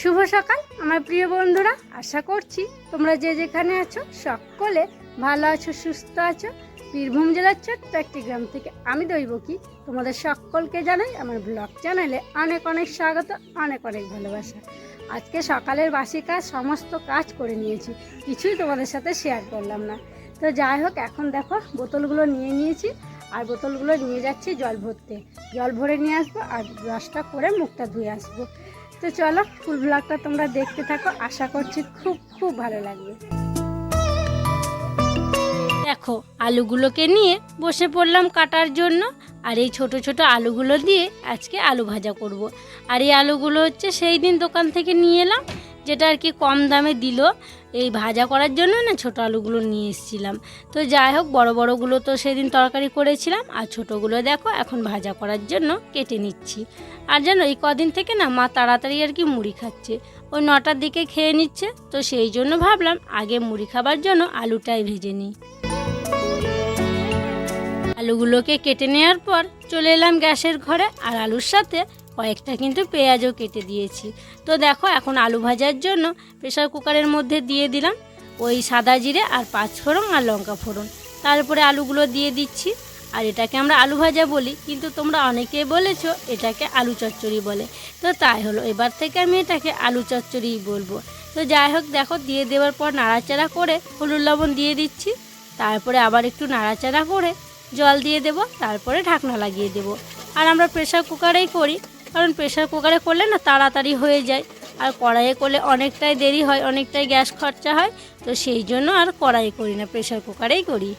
শুভ সকাল, আমার প্রিয় বন্ধুরা। আশা করছি তোমরা যে যেখানে আছো সকলে ভালো আছো, সুস্থ আছো। বীরভূম জেলার ছোট্ট একটি গ্রাম থেকে আমি দৈব কি তোমাদের সকলকে জানাই আমার ব্লগ চ্যানেলে অনেক অনেক স্বাগত, অনেক অনেক ভালোবাসা। আজকে সকালের বাসি কাজ, সমস্ত কাজ করে নিয়েছি। কিছুই তোমাদের সাথে শেয়ার করলাম না। তো যাই হোক, এখন দেখো বোতলগুলো নিয়ে নিয়েছি আর বোতলগুলো নিয়ে যাচ্ছি জল ভরতে। জল ভরে নিয়ে আসব আর ব্রাশটা করে মুখটা ধুয়ে আসব। তো চলো, ফুল ব্লগটা তোমরা দেখতে থাকো। আশা করছি খুব খুব ভালো লাগবে। দেখো, আলুগুলোকে নিয়ে বসে পড়লাম কাটার জন্য, আর এই ছোট ছোট আলুগুলো দিয়ে আজকে আলু ভাজা করব। আর এই আলুগুলো হচ্ছে সেই দিন দোকান থেকে নিয়ে এলাম। যেটা আর কি কম দামে দিল, এই ভাজা করার জন্য না ছোট আলুগুলো নিয়ে এসেছিলাম। তো যাই হোক, বড় বড়গুলো তো সেদিন তরকারি করেছিলাম, আর ছোটোগুলো দেখো, এখন ভাজা করার জন্য কেটে নিচ্ছি। আর জানো, এই কদিন থেকে না মা তাড়াতাড়ি আর কি মুড়ি খাচ্ছে। ওই নটার দিকে খেয়ে নিচ্ছে, তো সেই জন্য ভাবলাম আগে মুড়ি খাবার জন্য আলুটাই ভেজে নিই। আলুগুলোকে কেটে নেওয়ার পর চলে এলাম গ্যাসের ঘরে, আর আলুর সাথে কয়েকটা কিন্তু পেঁয়াজও কেটে দিয়েছি। তো দেখো, এখন আলু ভাজার জন্য প্রেসার কুকারের মধ্যে দিয়ে দিলাম ওই সাদা জিরে আর পাঁচ ফোড়ন আর লঙ্কা ফোড়ন। তারপরে আলুগুলো দিয়ে দিচ্ছি। আর এটাকে আমরা আলু ভাজা বলি, কিন্তু তোমরা অনেকে বলেছ এটাকে আলু চচ্চড়ি বলে। তো তাই হলো, এবার থেকে আমি এটাকে আলু চচ্চড়িই বলব। তো যাই হোক, দেখো, দিয়ে দেওয়ার পর নাড়াচাড়া করে হলুদ লবণ দিয়ে দিচ্ছি। তারপরে আবার একটু নাড়াচাড়া করে জল দিয়ে দেব, তারপরে ঢাকনা লাগিয়ে দেব। আর আমরা প্রেসার কুকারেই করি। কারণ প্রেশার কুকারে করলে না তাড়াতাড়ি হয়ে যায়। আর কড়াইয়ে করলে অনেকটাই দেরি হয়, অনেকটাই গ্যাস খরচা হয়, তো সেই জন্য আর কড়াই করি না প্রেশার কুকারেই করি।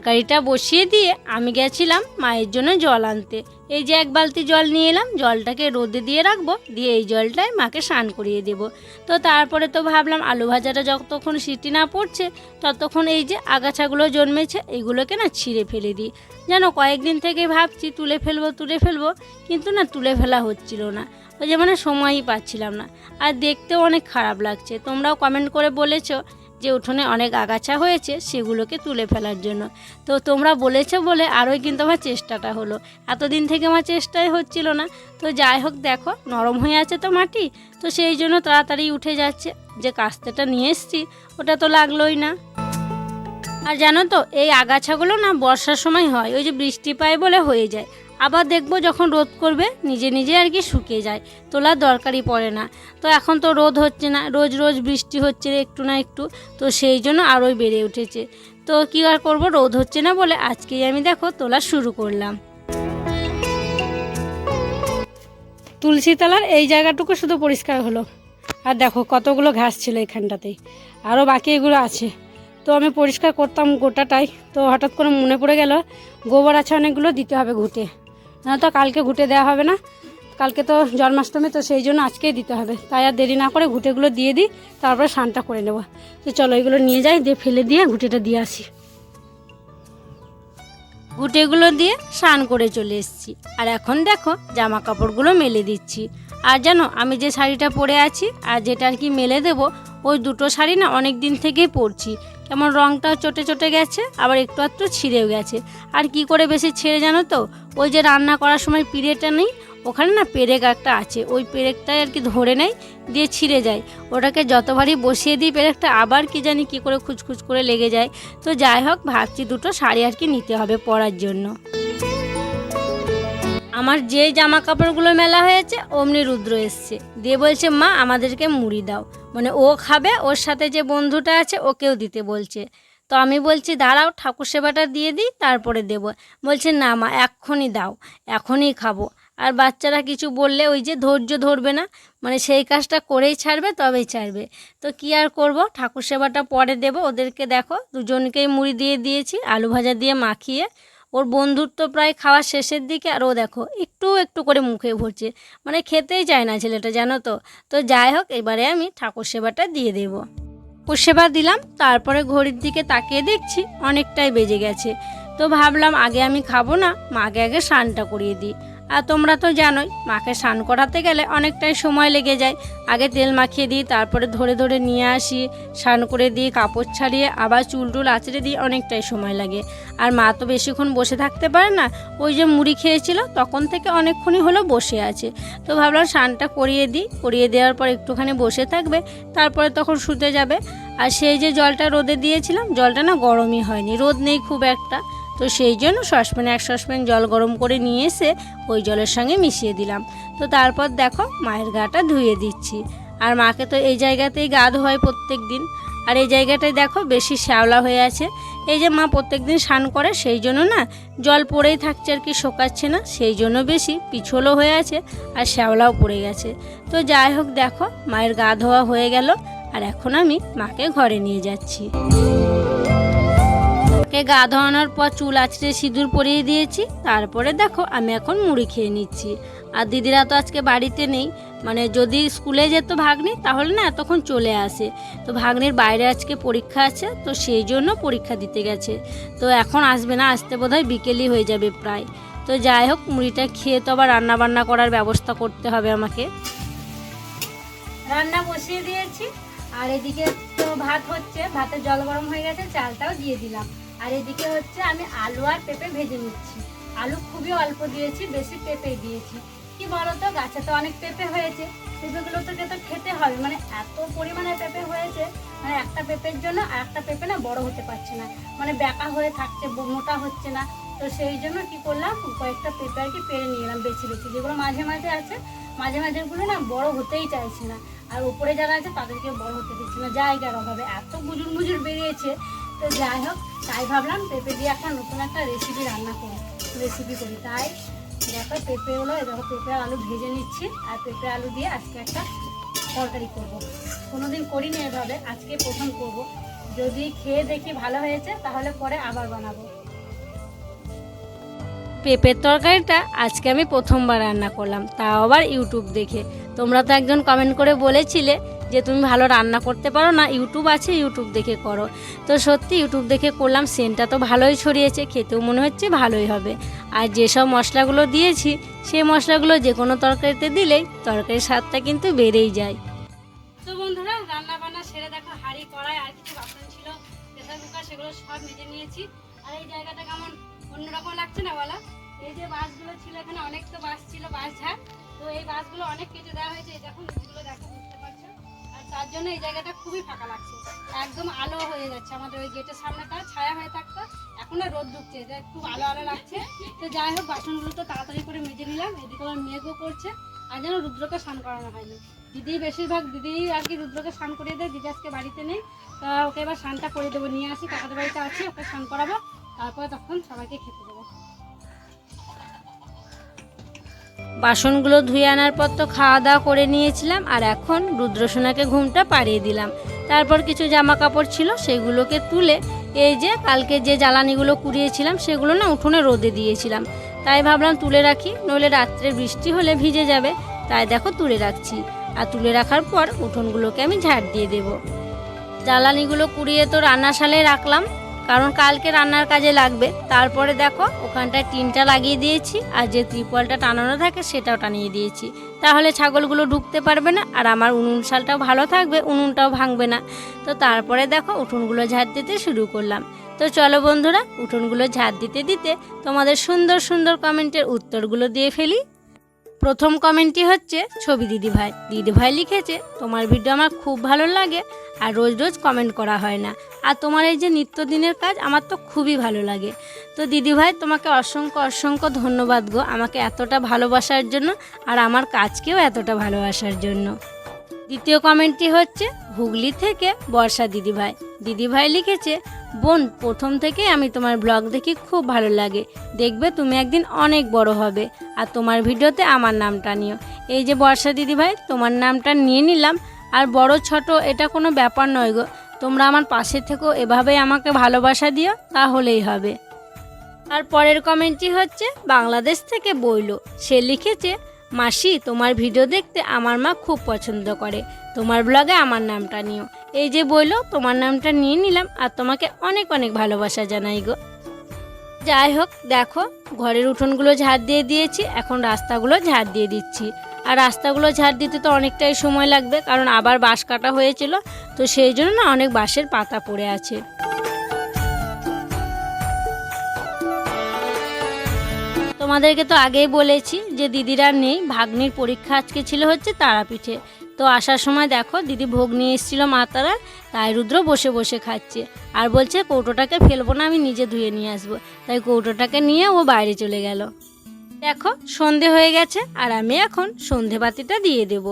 তরকারিটা বসিয়ে দিয়ে আমি গেছিলাম মায়ের জন্য জল আনতে। এই যে এক বালতি জল নিয়ে এলাম, জলটাকে রোদে দিয়ে রাখব, দিয়ে এই জলটায় মাকে স্নান করিয়ে দেব। তো তারপরে তো ভাবলাম আলু ভাজাটা যতক্ষণ সিটি না পড়ছে, ততক্ষণ এই যে আগাছাগুলো জন্মেছে, এগুলোকে না ছিঁড়ে ফেলে দিই। যেন কয়েকদিন থেকে ভাবছি তুলে ফেলব তুলে ফেলব, কিন্তু না তুলে ফেলা হচ্ছিল না। ওই যে মানে সময়ই পাচ্ছিলাম না। আর দেখতেও অনেক খারাপ লাগছে। তোমরাও কমেন্ট করে বলেছ যে উঠোনে অনেক আগাছা হয়েছে সেগুলোকে তুলে ফেলার জন্য। তো তোমরা বলেছ বলে আরোই কিন্তু আমার চেষ্টাটা হলো। এতদিন থেকে আমার চেষ্টাই হচ্ছিল না। তো যাই হোক দেখো, নরম হয়ে আছে তো মাটি। তো সেই জন্য তাড়াতাড়ি উঠে যাচ্ছে। যে কাস্তেটা নিয়ে এসছি, ওটা তো লাগলোই না। আর জানো তো, এই আগাছাগুলো না বর্ষার সময় হয়, ওই যে বৃষ্টি পায় বলে হয়ে যায়। আবার দেখব যখন রোদ করবে, নিজে নিজে আর কি শুকিয়ে যায়। তোলার দরকারই পড়ে না। তো এখন তো রোদ হচ্ছে না, রোজ রোজ বৃষ্টি হচ্ছে একটু না একটু, তো সেই জন্য আরোই বেড়ে উঠেছে। তো কী আর করব, রোদ হচ্ছে না বলে আজকেই আমি দেখো তোলা শুরু করলাম। তুলসী তলার এই জায়গাটুকু শুধু পরিষ্কার হলো। আর দেখো কতগুলো ঘাস ছিল এখানটাতেই আরও বাকি এগুলো আছে। তো আমি পরিষ্কার করতাম গোটাটাই। তো হঠাৎ করে মনে পড়ে গেল, গোবর আছে অনেকগুলো, দিতে হবে ঘুটে। না তো কালকে ঘুটে দেওয়া হবে না। কালকে তো জন্মাষ্টমী, তো সেই জন্য আজকেই দিতে হবে। তাই আর দেরি না করে ঘুটেগুলো দিয়ে দিই, তারপরে স্নানটা করে নেব। তো চলো এগুলো নিয়ে যাই, দিয়ে ফেলে দিয়ে ঘুটেটা দিয়ে আসি। ঘুটেগুলো দিয়ে স্নান করে চলে এসেছি। আর এখন দেখো জামা কাপড়গুলো মেলে দিচ্ছি। আর জানো, আমি যে শাড়িটা পরে আছি, আর যেটা আর কি মেলে দেবো, ওই দুটো শাড়ি না অনেক দিন থেকেই পরছি। কেমন রঙটাও চটে চটে গেছে, আবার একটু একটু ছিঁড়েও গেছে। আর কি করে বেশি ছেড়ে জানো তো? ওই যে রান্না করার সময় পিড়েটা নেই, ওখানে না পেরেক একটা আছে, ওই পেরেকটাই আর কি ধরে নেয়, দিয়ে ছিঁড়ে যায়। ওটাকে যতবারই বসিয়ে দিই, পেরেকটা আবার কি জানি কি করে খুচখুচ করে লেগে যায়। তো যাই হোক, ভাবছি দুটো শাড়ি আর কি নিতে হবে পরার জন্য। আমার যে জামা কাপড়গুলো মেলা হয়েছে, অমনি রুদ্র এসছে। দিয়ে বলছে, মা, আমাদেরকে মুড়ি দাও। মানে ও খাবে, ওর সাথে যে বন্ধুটা আছে ওকেও দিতে বলছে। তো আমি বলছি, দাঁড়াও, ঠাকুর সেবাটা দিয়ে দিই, তারপরে দেব। বলছে, না মা, এক্ষুনি দাও, এখনই খাব। আর বাচ্চারা কিছু বললে, ওই যে ধৈর্য ধরবে না মানে সেই কাজটা করেই ছাড়বে, তবেই ছাড়বে। তো কি আর করব? ঠাকুর সেবাটা পরে দেব। ওদেরকে দেখো, দুজনকেই মুড়ি দিয়ে দিয়েছি, আলু ভাজা দিয়ে মাখিয়ে ওর বন্ধুর তো প্রায় খাওয়া শেষের দিকে আর ও দেখো একটু একটু করে মুখে ভরছে। মানে খেতেই চায় না ছেলেটা, জানো তো? তো যাই হোক, এবারে আমি ঠাকুর সেবাটা দিয়ে দেব। ঠাকুর সেবা দিলাম, তারপরে ঘড়ির দিকে তাকিয়ে দেখছি অনেকটাই বেজে গেছে। তো ভাবলাম আগে আমি খাব না মাকে আগে স্নানটা করিয়ে দিই। আর তোমরা তো জানোই, মাকে স্নান করাতে গেলে অনেকটাই সময় লেগে যায়। আগে তেল মাখিয়ে দিই, তারপরে ধরে ধরে নিয়ে আসি, স্নান করে দিই, কাপড় ছাড়িয়ে, আবার চুল টুল আঁচড়ে দিই, অনেকটাই সময় লাগে। আর মা তো বেশিক্ষণ বসে থাকতে পারে না, ওই যে মুড়ি খেয়েছিল, তখন থেকে অনেকক্ষণই হলো বসে আছে। তো ভাবলাম স্নানটা করিয়ে দিই, করিয়ে দেওয়ার পর একটুখানি বসে থাকবে, তারপরে তখন শুতে যাবে। আর সেই যে জলটা রোদে দিয়েছিলাম, জলটা না গরমই হয়নি, রোদ নেই খুব একটা। তো সেই জন্য সসপ্যানে এক সসপ্যান জল গরম করে নিয়ে এসে ওই জলের সঙ্গে মিশিয়ে দিলাম। তো তারপর দেখো মায়ের গাটা ধুয়ে দিচ্ছি। আর মাকে তো এই জায়গাতেই গা ধোয় প্রত্যেক দিন আর এই জায়গাটায় দেখো বেশি শ্যাওলা হয়ে আছে। এই যে মা প্রত্যেক দিন স্নান করে, সেই জন্য না জল পড়েই থাকছে আর কি, শোকাচ্ছে না। সেই জন্য বেশি পিছলও হয়ে আছে আর শ্যাওলাও পড়ে গেছে। তো যাই হোক দেখো, মায়ের গা ধোয়া হয়ে গেল। আর এখন আমি মাকে ঘরে নিয়ে যাচ্ছি। মাকে গা ধোয়ানোর পর চুল আছড়ে সিঁদুর পরিয়ে দিয়েছি। তারপরে দেখো, আমি এখন মুড়ি খেয়ে নিচ্ছি। আর দিদিরা তো আজকে বাড়িতে নেই। মানে যদি স্কুলে যেত ভাগ্নি, তাহলে না এতক্ষণ চলে আসে। তো ভাগ্নির বাইরে আজকে পরীক্ষা আছে, তো সেই জন্য পরীক্ষা দিতে গেছে। তো এখন আসবে না, আসতে বোধহয় বিকেলই হয়ে যাবে প্রায়। তো যাই হোক, মুড়িটা খেয়ে তো আবার রান্না বান্না করার ব্যবস্থা করতে হবে আমাকে। রান্না বসিয়ে দিয়েছি। আর এদিকে তো ভাত হচ্ছে ভাতে জল গরম হয়ে গেছে, চালটাও দিয়ে দিলাম। আর এদিকে হচ্ছে আমি আলু আর পেঁপে ভেজে নিচ্ছি। আলু খুবই অল্প দিয়েছি, বেশি পেঁপে দিয়েছি। কি বলতো, গাছে তো অনেক পেঁপে হয়েছে, পেঁপেগুলো তোকে তো খেতে হবে মানে এত পরিমাণে পেঁপে হয়েছে মানে একটা পেঁপের জন্য আর একটা পেঁপে না বড় হতে পারছে না মানে ব্যাকা হয়ে থাকছে মোটা হচ্ছে না। তো সেই জন্য কি করলাম, কয়েকটা পেঁপে আর কি পেরে নিয়ে এলাম বেছে বেছে, যেগুলো মাঝে মাঝে আছে, মাঝে মাঝেগুলো না বড় হতেই চাইছে না। আর উপরে যারা আছে তাদেরকে বড় হতে দিচ্ছে না, জায়গার অভাবে, এত গুজুর মুজুর বেরিয়েছে তো যাই হোক, তাই ভাবলাম পেঁপে দিয়ে একটা নতুন একটা রেসিপি রান্না করি রেসিপি করি। তাই দেখো পেঁপে হলো, এই দেখো পেঁপে আলু ভেজে নিচ্ছি, আর পেঁপে আলু দিয়ে আজকে একটা তরকারি করব। কোনোদিন করিনি এভাবে, আজকে প্রথম করব। যদি খেয়ে দেখি ভালো হয়েছে, তাহলে পরে আবার বানাবো। পেঁপের তরকারিটা আজকে আমি প্রথমবার রান্না করলাম, তাও আবার ইউটিউব দেখে। তোমরা তো একজন কমেন্ট করে বলেছিলে যে তুমি ভালো রান্না করতে পারো না, ইউটিউব আছে, ইউটিউব দেখে করো। তো সত্যি ইউটিউব দেখে করলাম, সেন্টটা তো ভালোই ছড়িয়েছে, খেতেও মনে হচ্ছে ভালোই হবে। আর যেসব মশলাগুলো দিয়েছি সেই মশলাগুলো যে কোনো তরকারিতে দিলেই তরকারির স্বাদটা কিন্তু বেড়েই যায়। তো বন্ধুরা রান্না বান্না সেরে দেখো, হাঁড়ি, কড়াই, আর কিছু বাসন ছিল, প্রেসার কুকার, সেগুলো সব মেজে নিয়েছি। আর এই জায়গাটা কেমন অন্যরকম লাগছে না বলা? এই যে বাসগুলো ছিল এখানে, অনেক তো বাস ছিল বাস ঝাড়। তো এই বাসগুলো অনেক কেটে দেওয়া হয়েছে দেখুন এগুলো দেখো তার জন্য এই জায়গাটা খুবই ফাঁকা লাগছে। একদম আলো হয়ে যাচ্ছে। আমাদের ওই গেটের সামনেটা ছায়া হয়ে থাকতো। এখন আর রোদ ঢুকছে। এটা খুব আলো আলো লাগছে। তো যাই হোক, বাসনগুলো তো তাড়াতাড়ি করে মেজে নিলাম। এদিকে আমার মেঘও করছে। আর যেন রুদ্রকে স্নান করানো হয়নি। দিদি বেশিরভাগ দিদি আর কি রুদ্রকে স্নান করিয়ে দেয়। দিদি আজকে বাড়িতে নেই। তা ওকে এবার স্নানটা করে দেবো। নিয়ে আসি, কাকাদের বাড়িতে আছি, ওকে স্নান করাবো। তারপরে তখন সবাইকে খেতে বাসনগুলো ধুয়ে আনার পর তো খাওয়া দাওয়া করে নিয়েছিলাম আর এখন রুদ্রসোনাকে ঘুমটা পাড়িয়ে দিলাম। তারপর কিছু জামা কাপড় ছিল সেগুলোকে তুলে এই যে কালকে যে জ্বালানিগুলো কুড়িয়েছিলাম সেগুলো না উঠোনে রোদে দিয়েছিলাম। তাই ভাবলাম তুলে রাখি, নইলে রাত্রে বৃষ্টি হলে ভিজে যাবে। তাই দেখো তুলে রাখছি। আর তুলে রাখার পর উঠোনগুলোকে আমি ঝাড় দিয়ে দেবো। জ্বালানিগুলো কুড়িয়ে তো রান্নাশালে রাখলাম। কারণ কালকে রান্নার কাজে লাগবে। তারপরে দেখো, ওখানটায় টিনটা লাগিয়ে দিয়েছি, আর যে ত্রিপলটা টানানো থাকে সেটাও টানিয়ে দিয়েছি। তাহলে ছাগলগুলো ঢুকতে পারবে না, আর আমার উনুন শালটাও ভালো থাকবে, উনুনটাও ভাঙবে না। তো তারপরে দেখো, উঠোনগুলো ঝাড় দিতে শুরু করলাম। তো চলো বন্ধুরা, উঠোনগুলো ঝাড় দিতে দিতে তোমাদের সুন্দর সুন্দর কমেন্টের উত্তরগুলো দিয়ে ফেলি। প্রথম কমেন্টটি হচ্ছে, ছবি দিদিভাই। দিদিভাই লিখেছে, তোমার ভিডিও আমার খুব ভালো লাগে আর রোজ রোজ কমেন্ট করা হয় না। আর তোমার এই যে নিত্যদিনের কাজ আমার তো খুবই ভালো লাগে। তো দিদিভাই, তোমাকে অসংখ্য অসংখ্য ধন্যবাদ গো আমাকে এতটা ভালোবাসার জন্য আর আমার কাজকেও এতটা ভালোবাসার জন্য। দ্বিতীয় কমেন্টটি হচ্ছে, হুগলি থেকে বর্ষা দিদিভাই। দিদিভাই লিখেছে বোন, প্রথম থেকে আমি তোমার ব্লগ দেখি খুব ভালো লাগে। দেখবে তুমি একদিন অনেক বড় হবে। আর তোমার ভিডিওতে আমার নামটা নিও। এই যে বর্ষা দিদিভাই তোমার নামটা নিয়ে নিলাম। আর বড় ছোট এটা কোনো ব্যাপার নয় গো। তোমরা আমার পাশে থেকেও এভাবেই আমাকে ভালোবাসা দিও, তাহলেই হবে। আর পরের কমেন্টটি হচ্ছে, বাংলাদেশ থেকে বইলো। সে লিখেছে, মাসি, তোমার ভিডিও দেখতে আমার মা খুব পছন্দ করে। তোমার ব্লগে আমার নামটা নিও। এই যে বইলো, তোমার নামটা নিয়ে নিলাম আর তোমাকে অনেক অনেক ভালোবাসা জানাই গো। যাই হোক, দেখো, ঘরের উঠোনগুলো ঝাড় দিয়ে দিয়েছি, এখন রাস্তাগুলো ঝাড় দিয়ে দিচ্ছি। আর রাস্তাগুলো ঝাড় দিতে তো অনেকটাই সময় লাগবে, কারণ আবার বাঁশ কাটা হয়েছিল, তো সেই জন্য না অনেক বাঁশের পাতা পড়ে আছে। তোমাদেরকে তো আগেই বলেছি যে দিদিরা নেই, ভাগ্নির পরীক্ষা আজকে ছিল হচ্ছে তারাপীঠে। তো আসার সময় দেখো দিদি ভোগ নিয়ে এসেছিল মা তারা তাই রুদ্র বসে বসে খাচ্ছে। আর বলছে, কৌটোটাকে ফেলব না, আমি নিজে ধুয়ে নিয়ে আসব। তাই কৌটোটাকে নিয়ে ও বাইরে চলে গেল। দেখো, সন্ধে হয়ে গেছে, আর আমি এখন সন্ধে বাতিটা দিয়ে দেব।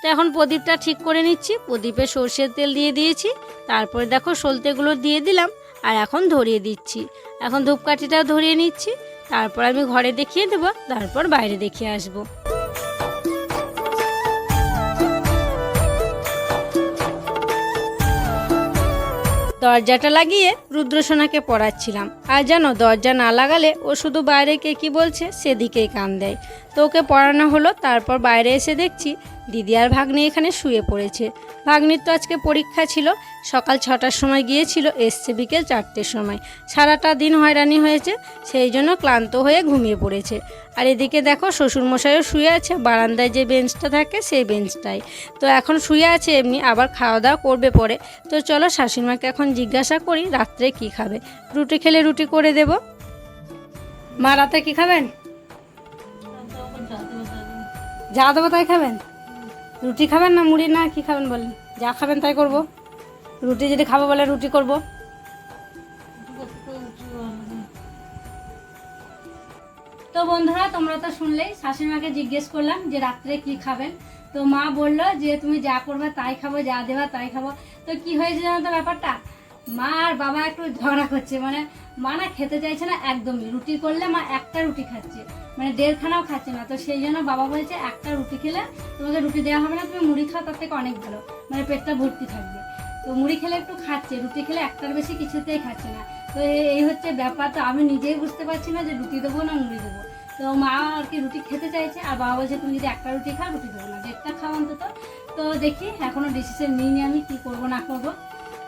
তো এখন প্রদীপটা ঠিক করে নিচ্ছি। প্রদীপে সর্ষের তেল দিয়ে দিয়েছি। তারপরে দেখো, সলতেগুলো দিয়ে দিলাম, আর এখন ধরিয়ে দিচ্ছি। এখন ধূপকাঠিটাও ধরিয়ে নিচ্ছি। তারপর আমি ঘরে দেখিয়ে দেবো, তারপর বাইরে দেখিয়ে আসব। দরজাটা লাগিয়ে রুদ্রসোনাকে পড়াচ্ছিলাম। আর যেন দরজা না লাগালে ও শুধু বাইরে কে কী বলছে সেদিকেই কান দেয়। তো ওকে পড়ানো হলো, তারপর বাইরে এসে দেখছি দিদি আর ভাগ্নি এখানে শুয়ে পড়েছে। ভাগ্নির তো আজকে পরীক্ষা ছিল, সকাল ছটার সময় গিয়েছিল, এসছে বিকেল চারটের সময়। সারাটা দিন হয়রানি হয়েছে, সেই জন্য ক্লান্ত হয়ে ঘুমিয়ে পড়েছে। আর এদিকে দেখো, শ্বশুরমশাইও শুয়ে আছে, বারান্দায় যে বেঞ্চটা থাকে, সেই বেঞ্চটাই তো এখন শুয়ে আছে এমনি, আবার খাওয়া দাওয়া করবে পরে। তো চলো শাশুড়িমাকে এখন জিজ্ঞাসা করি, রাত্রে কি খাবে? রুটি খেলে রুটি করে দেব। মা রাতে কি খাবেন? যা দেবো তাই খাবেন? রুটি খাবেন না মুড়ি? না, কি খাবেন বলেন? যা খাবেন তাই করব। রুটি যদি খাব বলে রুটি করব। তো বন্ধুরা, তোমরা তো শুনলেই শাশুড়িমাকে জিজ্ঞেস করলাম যে রাত্রে কি খাবেন? তো মা বলল যে, তুমি যা করবে তাই খাব, যা দেবা তাই খাব। তো কি হয়েছে জানো তো ব্যাপারটা? মা আর বাবা একটু ঝগড়া করছে মানে মা না খেতে চাইছে না একদমই। রুটি করলে মা একটা রুটি খাচ্ছে। মানে দেড়খানাও খাচ্ছে না। তো সেই জন্য বাবা বলছে, একটা রুটি খেলে তোমাকে রুটি দেওয়া হবে না, তুমি মুড়ি খাও, তার থেকে অনেক ভালো। মানে পেটটা ভর্তি থাকবে। তো মুড়ি খেলে একটু খাচ্ছে, রুটি খেলে একটার বেশি কিছুতেই খাচ্ছে না। তো এই হচ্ছে ব্যাপার। তো আমি নিজেই বুঝতে পারছি না যে রুটি দেবো না মুড়ি দেবো। তো মা আর কি রুটি খেতে চাইছে, আর বাবা বলছে, তুমি যদি একটা রুটি খাও, রুটি দেবো না। দেড়টা খাও অন্তত। তো দেখি, এখনও ডিসিশন নিইনি আমি কি করব, না করব।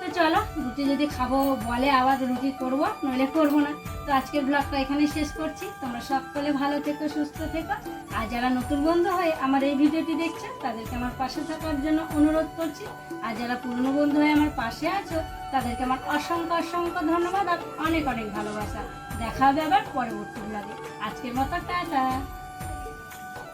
তো চলো রুটি যদি খাব বলে আবার রুটি করব, নইলে করব না। তো আজকের ব্লগটা এখানে শেষ করছি। তোমরা সকলে ভালো থেকো, সুস্থ থেকো। আর যারা নতুন বন্ধু হয়ে আমার এই ভিডিওটি দেখছে, তাদেরকে আমার পাশে থাকার জন্য অনুরোধ করছি। আর যারা পুরনো বন্ধু হয়ে আমার পাশে আছো, তাদেরকে আমার অসংখ্য অসংখ্য ধন্যবাদ আর অনেক অনেক ভালোবাসা। দেখা হবে আবার পরবর্তী ব্লগে আজকের মতো টাটা।